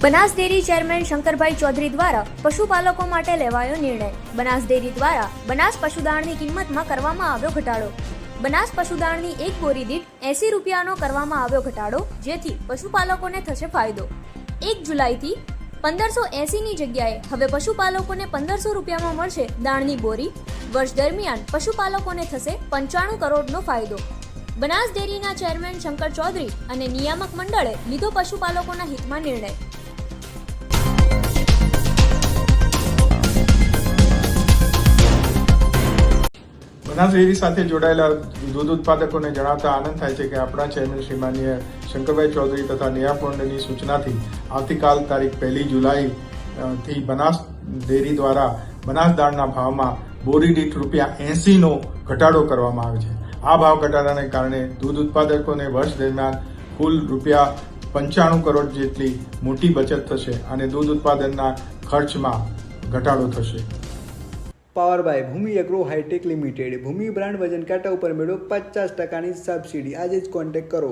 Banas dairy chairman Shankarbhai Chaudhary દ્વારા પશુપાલકો માટે લેવાયો નિર્ણય. બનાસ ડેરી દ્વારા બનાસ પશુદાણની કિંમતમાં કરવામાં આવ્યો ઘટાડો. બનાસ પશુદાણની એક બોરી દીઠ એસી રૂપિયાનો કરવામાં આવ્યો ઘટાડો, જેથી પશુપાલકોને થશે ફાયદો. એક જુલાઈથી પંદરસો એસીની જગ્યાએ હવે પશુપાલકોને પંદરસો રૂપિયામાં મળશે દાણની બોરી. વર્ષ દરમિયાન પશુપાલકોને થશે પંચાણું કરોડનો ફાયદો. બનાસ ડેરીના ચેરમેન શંકર ચૌધરી અને નિયામક મંડળે લીધો પશુપાલકોના હિતમાં નિર્ણય. બનાસ ડેરી સાથે જોડાયેલા દૂધ ઉત્પાદકોને જણાવતા આનંદ થાય છે કે આપણા ચેરમેન શ્રી શંકરભાઈ ચૌધરી તથા નેહા મંડળની સૂચનાથી આવતીકાલ તારીખ પહેલી જુલાઈ થી બનાસ ડેરી દ્વારા બનાસ દાળના ભાવમાં બોરી દીઠ રૂપિયા એંસીનો ઘટાડો કરવામાં આવે છે. આ ભાવ ઘટાડાને કારણે દૂધ ઉત્પાદકોને વર્ષ દરમિયાન કુલ રૂપિયા પંચાણું કરોડ જેટલી મોટી બચત થશે અને દૂધ ઉત્પાદનના ખર્ચમાં ઘટાડો થશે. Power by Bhumi agro hi tech limited. Bhumi brand વજન કાંટા ઉપર મેળવો પચાસ ટકાની સબસિડી. આજે જ કોન્ટેક્ટ કરો.